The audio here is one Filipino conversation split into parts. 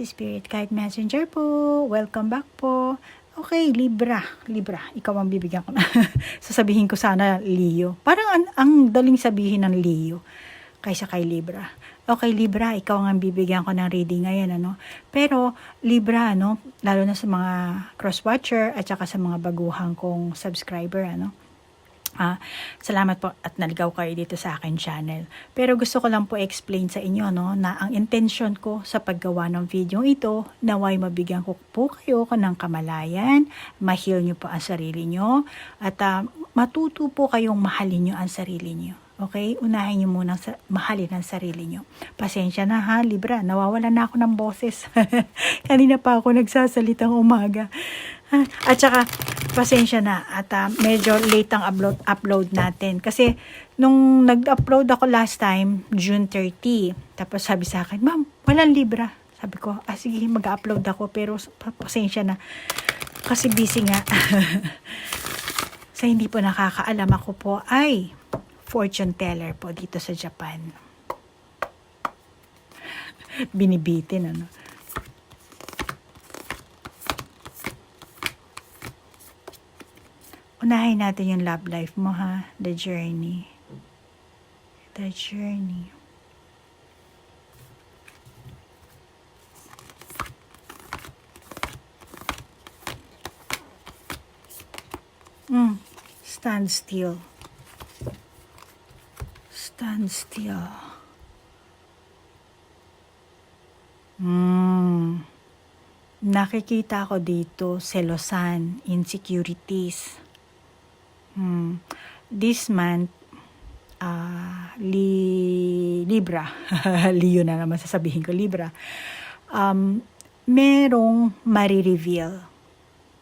si Spirit Guide Messenger po. Welcome back po. Okay, Libra. Libra, ikaw ang bibigyan ko na. Sasabihin ko sana Leo. Parang ang, ang daling sabihin ng Leo kaysa kay Libra. Okay, Libra, ikaw ang bibigyan ko ng reading ngayon, ano? Pero, Libra, ano, lalo na sa mga cross-watcher at saka sa mga baguhang kong subscriber, ano? Ah, salamat po at naligaw kayo dito sa akin channel. Pero gusto ko lang po explain sa inyo no na ang intention ko sa paggawa ng video ito naway mabigyan ko po kayo ng kamalayan, ma-heal nyo po ang sarili nyo at ah, matuto po kayong mahalin nyo ang sarili nyo. Okay? Unahin nyo muna sa, mahalin ang sarili nyo. Pasensya na ha, Libra. Nawawala na ako ng boses. Kanina pa ako nagsasalitang umaga. At saka, pasensya na. At ah, medyo late ang upload, upload natin. Kasi, nung nag-upload ako last time, June 30. Tapos sabi sa akin, Ma'am, walang Libra. Sabi ko, ah sige, mag-upload ako. Pero pa- pasensya na. Kasi busy nga. sa hindi po nakakaalam ako po ay fortune teller po dito sa Japan. Binibitin, ano. Unahin natin yung love life mo, ha? The journey. The journey. Mm. Stand still. Stand still. Mm. Nakikita ko dito selosan, insecurities. Hmm. This month, ah, li, Libra, Leo na naman sasabihin ko, Libra, um, merong marireveal.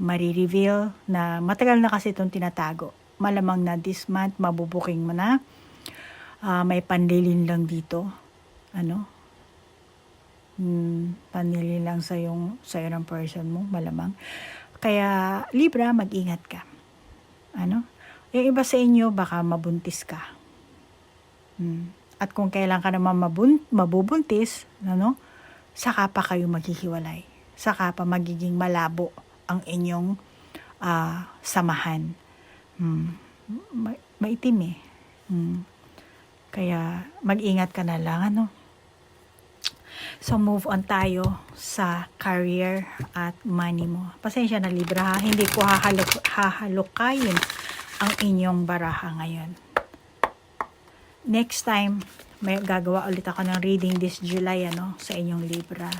Marireveal na matagal na kasi itong tinatago. Malamang na this month, mabubuking mo na. Ah, may panlilin lang dito. Ano? Hmm, panlilin lang sa yung sa ng person mo, malamang. Kaya, Libra, mag-ingat ka. Ano? Yung iba sa inyo, baka mabuntis ka. Hmm. At kung kailan ka naman mabun- mabubuntis, ano, saka pa kayo maghihiwalay. Saka pa magiging malabo ang inyong ah, samahan. Hmm. Ma- maitim eh. Hmm. Kaya mag-ingat ka na lang, ano. So move on tayo sa career at money mo. Pasensya na Libra ha, hindi ko hahaluk hahalukayin ang inyong baraha ngayon. Next time, may gagawa ulit ako ng reading this July ano sa inyong Libra.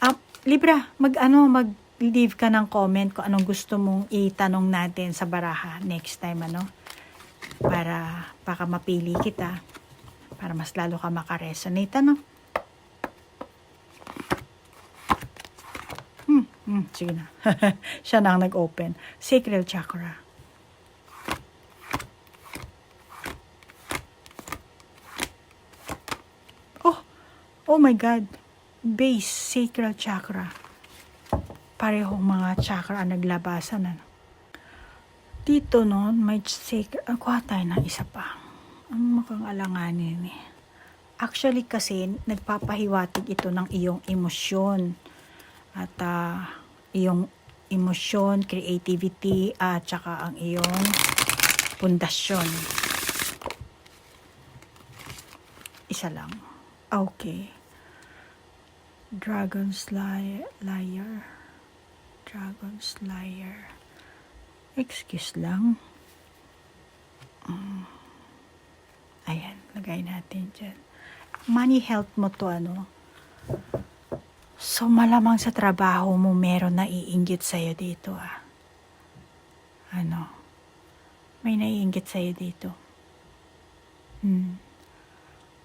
Ah, Libra, mag ano, mag leave ka ng comment kung anong gusto mong itanong natin sa baraha next time ano para baka mapili kita para mas lalo ka makaresonate ano. Hmm, hmm, sige na. Siya na ang nag-open. Sacral chakra. Oh, oh my God. Base, sacral chakra. Parehong mga chakra ang naglabasan. Ano? Dito noon, may sacral. Ah, kuha tayo ng isa pa. Ang makang alanganin eh. Actually kasi, nagpapahiwatig ito ng iyong emosyon at ah, iyong emosyon, creativity, at saka ang iyong pundasyon. Isa lang. Okay. Dragon's li- Liar. Dragon's Liar. Excuse lang. Mm. Ayan, lagay natin dyan. Money health mo to ano. So, malamang sa trabaho mo meron na iinggit sa'yo dito ah. Ano? May naiinggit sa'yo dito. Hmm.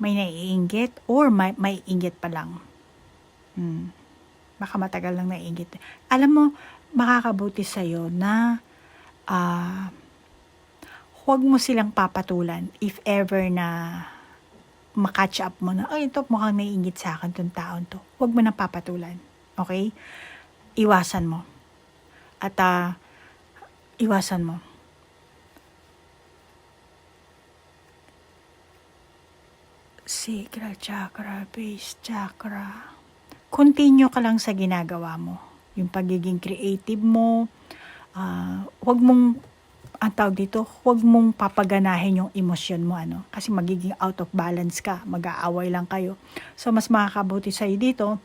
May naiinggit or may, may inggit pa lang. Hmm. Baka matagal lang naiinggit. Alam mo, makakabuti sa'yo na ah huwag mo silang papatulan if ever na makatch up mo na, ay, ito mukhang naiingit sa akin tong taon to. Huwag mo nang papatulan. Okay? Iwasan mo. At ah, iwasan mo. Sacral chakra, base chakra. continue ka lang sa ginagawa mo. Yung pagiging creative mo, ah, huwag mong ang tawag dito, huwag mong papaganahin yung emosyon mo, ano? Kasi magiging out of balance ka, mag-aaway lang kayo. So, mas makakabuti sa'yo dito,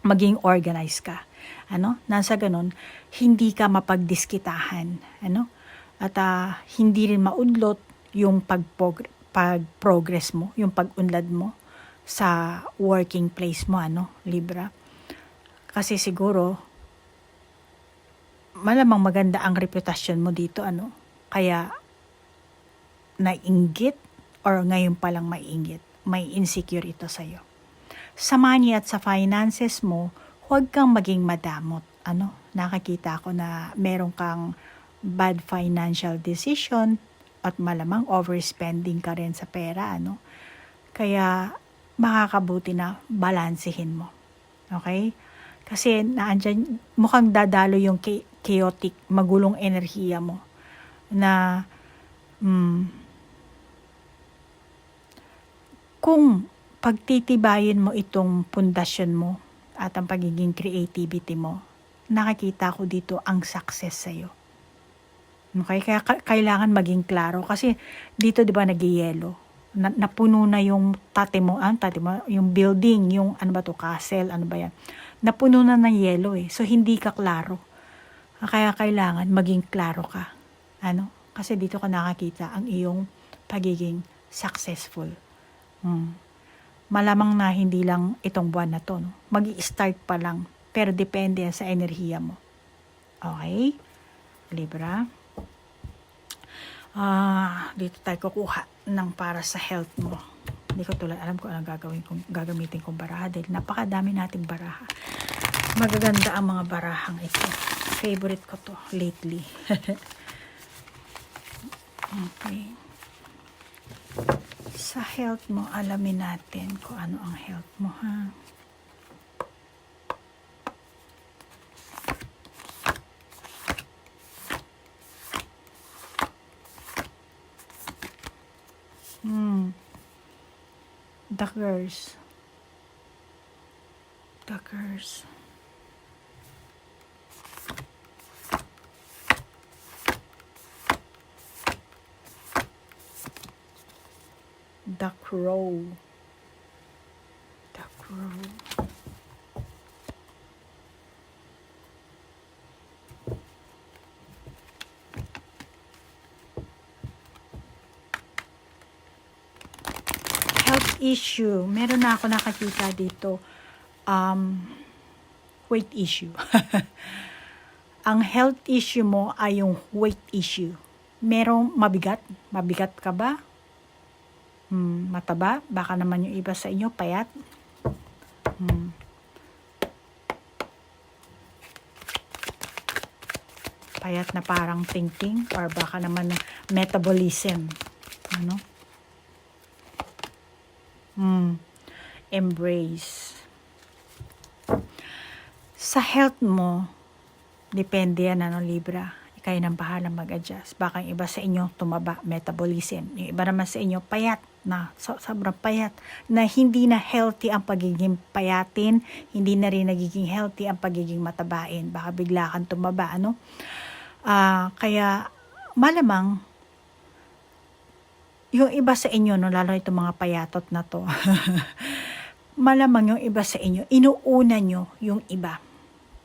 maging organized ka. Ano? Nasa ganun, hindi ka mapagdiskitahan. Ano? At ah, hindi rin maudlot yung pag-progress mo, yung pag-unlad mo sa working place mo, ano, Libra. Kasi siguro, malamang maganda ang reputasyon mo dito, ano. Kaya, nainggit or ngayon pa lang maiinggit, may insecure ito sa'yo. Sa money at sa finances mo, huwag kang maging madamot. Ano, nakakita ko na meron kang bad financial decision at malamang overspending ka rin sa pera, ano. Kaya, makakabuti na balansehin mo. Okay? Kasi naandyan, mukhang dadalo yung cha- chaotic, magulong enerhiya mo na mm, kung pagtitibayin mo itong pundasyon mo at ang pagiging creativity mo, nakakita ko dito ang success sa'yo. Okay? Kaya ka- kailangan maging klaro. Kasi dito, di ba, nagyayelo. Na, napuno na yung tate mo, ah, tate mo, yung building, yung ano ba to, castle, ano ba yan. Napuno na ng yelo eh. So, hindi ka klaro. Kaya kailangan maging klaro ka. Ano? Kasi dito ka nakakita ang iyong pagiging successful. Hmm. Malamang na hindi lang itong buwan na to. No? mag start pa lang. Pero depende sa enerhiya mo. Okay? Libra. Ah, dito tayo kukuha ng para sa health mo. Hindi ko tulad alam ko anong gagawin kong gagamitin kong baraha dahil napakadami nating baraha. Magaganda ang mga barahang ito. Favorite ko to lately. okay. Sa health mo, alamin natin kung ano ang health mo ha. Duckers. Duckers. The crow. The crow. health issue. Meron na ako nakakita dito. Um, weight issue. Ang health issue mo ay yung weight issue. Merong mabigat? Mabigat ka ba? Hmm, mataba? Baka naman yung iba sa inyo, payat? Hmm. Payat na parang thinking or baka naman metabolism. Ano? Hmm. Embrace. Sa health mo, depende yan, ano, Libra. Kayo nang bahala mag-adjust. Baka yung iba sa inyo tumaba, metabolism. Yung iba naman sa inyo, payat na, so, sobrang payat. Na hindi na healthy ang pagiging payatin, hindi na rin nagiging healthy ang pagiging matabain. Baka bigla kang tumaba, ano? Ah, kaya, malamang, yung iba sa inyo, no, lalo itong mga payatot na to, malamang yung iba sa inyo, inuuna nyo yung iba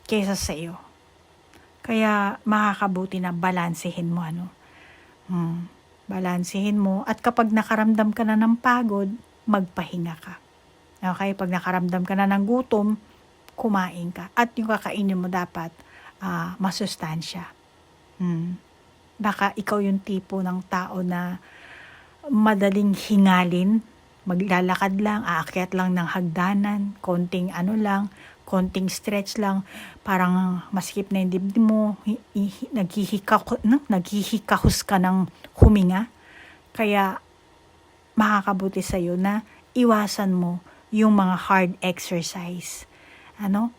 kaysa sa iyo. Kaya makakabuti na balansehin mo ano. Hmm, balansehin mo at kapag nakaramdam ka na ng pagod, magpahinga ka. Okay, pag nakaramdam ka na ng gutom, kumain ka. At yung kakainin mo dapat ah, masustansya. Hmm. Baka ikaw yung tipo ng tao na madaling hingalin, maglalakad lang, aakyat lang ng hagdanan, konting ano lang, konting stretch lang, parang maskip na yung dibdib mo, hi- hi- naghihika, naghihikahus ka ng huminga. Kaya makakabuti sa'yo na iwasan mo yung mga hard exercise. Ano?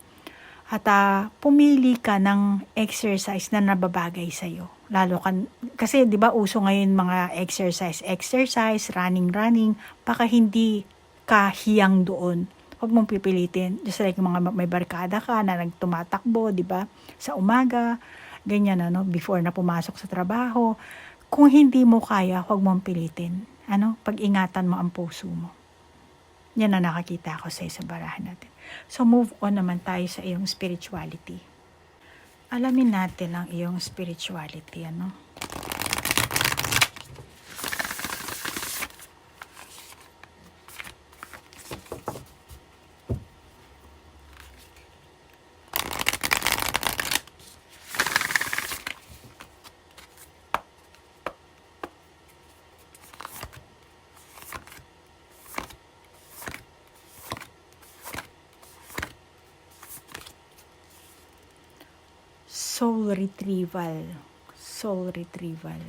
At ah, pumili ka ng exercise na nababagay sa'yo. Lalo kan kasi 'di ba uso ngayon mga exercise exercise, running running, baka hindi ka hiyang doon. Huwag mong pipilitin. Just like mga may barkada ka na nagtumatakbo, di ba? Sa umaga, ganyan ano, before na pumasok sa trabaho. Kung hindi mo kaya, huwag mong pilitin. Ano? Pag-ingatan mo ang puso mo. Yan na nakakita ko sa sa barahan natin. So move on naman tayo sa iyong spirituality. Alamin natin ang iyong spirituality, ano? Soul retrieval. Soul retrieval.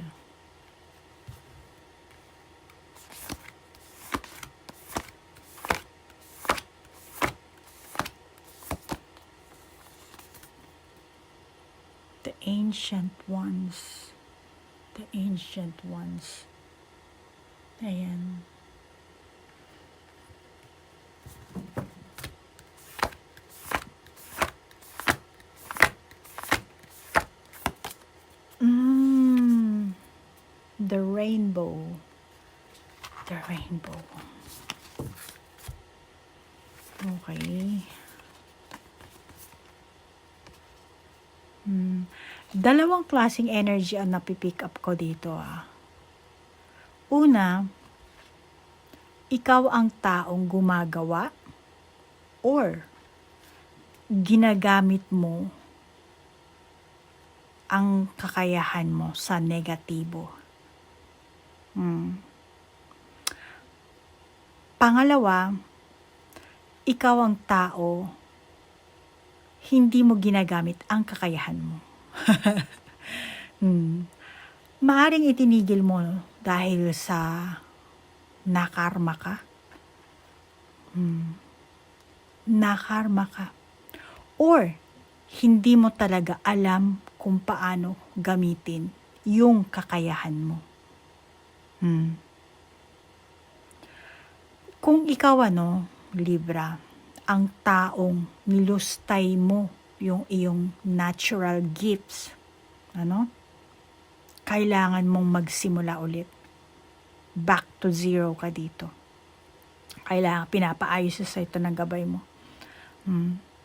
The ancient ones. The ancient ones. Ayan. The rainbow. The rainbow. Okay. Hmm. Dalawang klaseng energy ang napipick up ko dito ah. Una, ikaw ang taong gumagawa or ginagamit mo ang kakayahan mo sa negatibo. Hmm. Pangalawa, ikaw ang tao, hindi mo ginagamit ang kakayahan mo. hmm. Maaring itinigil mo dahil sa nakarma ka. Hmm. Nakarma ka. Or, hindi mo talaga alam kung paano gamitin yung kakayahan mo. Hmm. Kung ikaw ano, Libra, ang taong nilustay mo yung iyong natural gifts, ano? Kailangan mong magsimula ulit. Back to zero ka dito. Kailangan, pinapaayos sa ito ng gabay mo. Hmm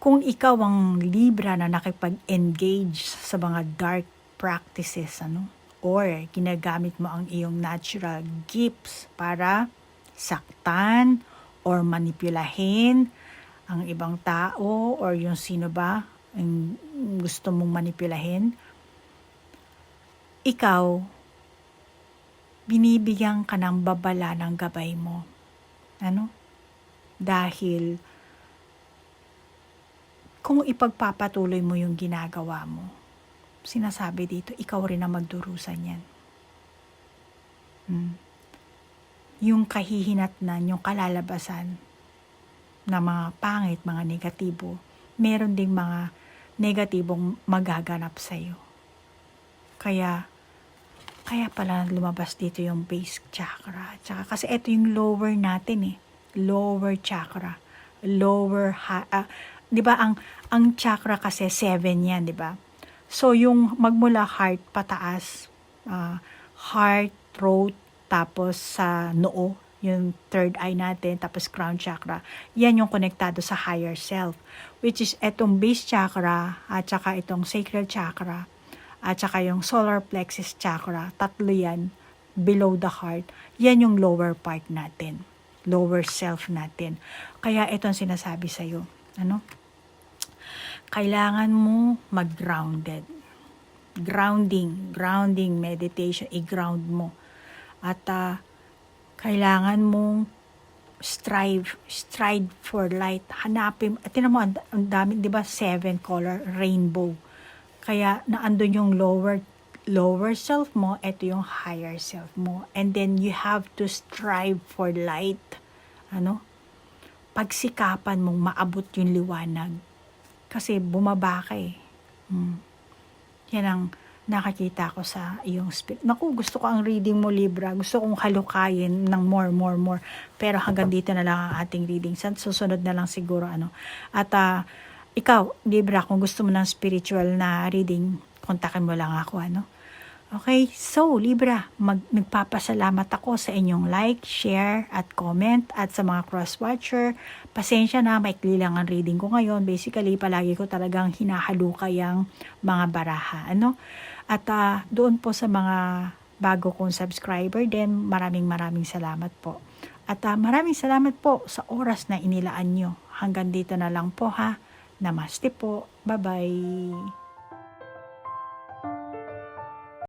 kung ikaw ang Libra na nakipag-engage sa mga dark practices, ano, or ginagamit mo ang iyong natural gifts para saktan or manipulahin ang ibang tao or yung sino ba ang gusto mong manipulahin, ikaw, binibigyan ka ng babala ng gabay mo. Ano? Dahil kung ipagpapatuloy mo yung ginagawa mo, sinasabi dito, ikaw rin ang magdurusan yan. Hmm. Yung kahihinatnan, yung kalalabasan na mga pangit, mga negatibo, meron ding mga negatibong magaganap sa'yo. Kaya, kaya pala lumabas dito yung base chakra. Tsaka kasi ito yung lower natin eh. Lower chakra. Lower, ha- uh, 'di ba ang ang chakra kasi seven 'yan, 'di ba? So yung magmula heart pataas, uh, heart, throat, tapos sa noo, yung third eye natin, tapos crown chakra. Yan yung konektado sa higher self, which is etong base chakra, at saka itong sacral chakra, at saka yung solar plexus chakra. Tatlo yan, below the heart. Yan yung lower part natin, lower self natin. Kaya ito ang sinasabi sa'yo. Ano? Kailangan mo mag-grounded. Grounding, grounding meditation, i-ground mo. At uh, kailangan mong strive, stride for light. Hanapin, at tinan mo, ang, ang dami, di ba, seven color, rainbow. Kaya naandun yung lower lower self mo, ito yung higher self mo. And then you have to strive for light. Ano? Pagsikapan mong maabot yung liwanag kasi bumaba ka eh. Hmm. Yan ang nakakita ko sa iyong spirit. Naku, gusto ko ang reading mo, Libra. Gusto kong halukayin ng more, more, more. Pero hanggang dito na lang ang ating reading. Sa susunod na lang siguro, ano. At, ah, ikaw, Libra, kung gusto mo ng spiritual na reading, kontakin mo lang ako, ano. Okay, so Libra, mag, nagpapasalamat ako sa inyong like, share, at comment at sa mga cross-watcher. Pasensya na, maikli lang ang reading ko ngayon. Basically, palagi ko talagang hinahalukay ang mga baraha. Ano? At ah, doon po sa mga bago kong subscriber din, maraming maraming salamat po. At ah, maraming salamat po sa oras na inilaan nyo. Hanggang dito na lang po ha. Namaste po. Bye-bye.